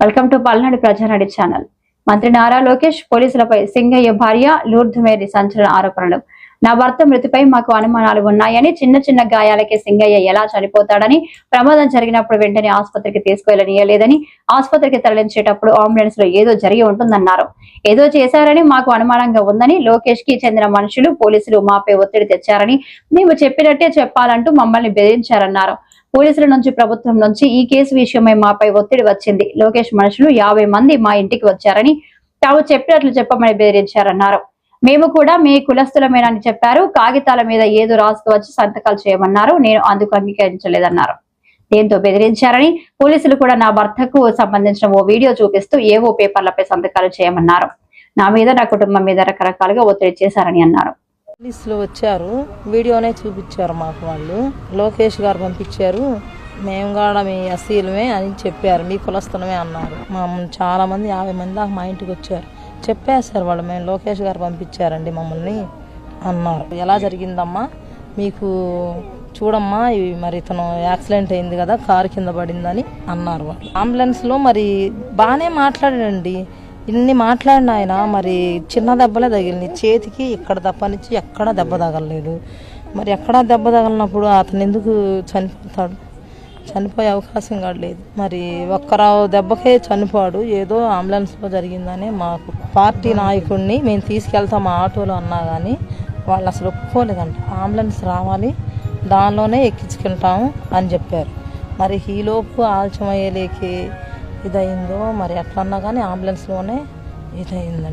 Welcome to Palnadu Prajanadi channel. మంత్రి నారా లోకేష్ పోలీసులపై సింగయ్య భార్య లూర్ధమేరి సంచలన ఆరోపణలు. నా భర్త మృతిపై మాకు అనుమానాలు ఉన్నాయని చిన్న చిన్న గాయాలకే సింగయ్య ఎలా చనిపోతాడని ప్రమాదం జరిగినప్పుడు వెంటనే ఆసుపత్రికి తీసుకువెళ్ళనీయలేదని ఆసుపత్రికి తరలించేటప్పుడు అంబులెన్స్లో ఏదో జరిగి ఉంటుందన్నారు. ఏదో చేశారని మాకు అనుమానంగా ఉందని లోకేష్కి చెందిన మనుషులు పోలీసులు మాపై ఒత్తిడి తెచ్చారని మేము చెప్పినట్టే చెప్పాలంటూ మమ్మల్ని బెదిరించారన్నారు. పోలీసుల నుంచి ప్రభుత్వం నుంచి ఈ కేసు విషయమై మాపై ఒత్తిడి వచ్చింది. లోకేష్ మనుషులు యాభై మంది మా ఇంటికి వచ్చారని తాము చెప్పినట్లు చెప్పమని బెదిరించారన్నారు. మేము కూడా మీ కులస్తులమేనని చెప్పారు. కాగితాల మీద ఏదో రాసుకువచ్చి సంతకాలు చేయమన్నారు. నేను అందుకు అంగీకరించలేదన్నారు. దీంతో బెదిరించారని పోలీసులు కూడా నా భర్తకు సంబంధించిన ఓ వీడియో చూపిస్తూ ఏవో పేపర్లపై సంతకాలు చేయమన్నారు. నా మీద నా కుటుంబం మీద రకరకాలుగా ఒత్తిడి చేశారని అన్నారు. పోలీసులు వచ్చారు. వీడియోనే చూపించారు మాకు వాళ్ళు. లోకేష్ గారు పంపించారు. మేము కూడా మీ అసీలమే అని చెప్పారు. మీ కులస్థలమే అన్నారు. మా చాలా మంది యాభై మంది దాకా మా ఇంటికి వచ్చారు. చెప్పేశారు వాళ్ళు మేము లోకేష్ గారు పంపించారండి మమ్మల్ని అన్నారు. ఎలా జరిగిందమ్మా? మీకు చూడమ్మా ఇవి మరి ఇతను యాక్సిడెంట్ అయింది కదా కారు కింద పడిందని అన్నారు వాళ్ళు. అంబులెన్స్లో మరి బాగానే మాట్లాడాడండి. ఇన్ని మాట్లాడిన ఆయన మరి చిన్న దెబ్బలే తగిలింది. చేతికి ఇక్కడ తప్పనిచ్చి ఎక్కడా దెబ్బ తగలలేదు. మరి ఎక్కడా దెబ్బ తగలినప్పుడు అతను ఎందుకు చనిపోతాడు? చనిపోయే అవకాశం కూడా మరి ఒక్కరావు దెబ్బకే చనిపోడు ఏదో అంబులెన్స్లో జరిగిందని మాకు పార్టీ నాయకుడిని మేము తీసుకెళ్తాం ఆ ఆటోలో అన్నా కానీ వాళ్ళు అసలు ఒప్పుకోలేదంట. అంబులెన్స్ రావాలి దానిలోనే ఎక్కించుకుంటాము అని చెప్పారు. మరి ఈలోపు ఆలస్యం అయ్యేలేకి ఇదయిందో మరి ఎట్లన్నా కానీ అంబులెన్స్లోనే ఇదయిందండి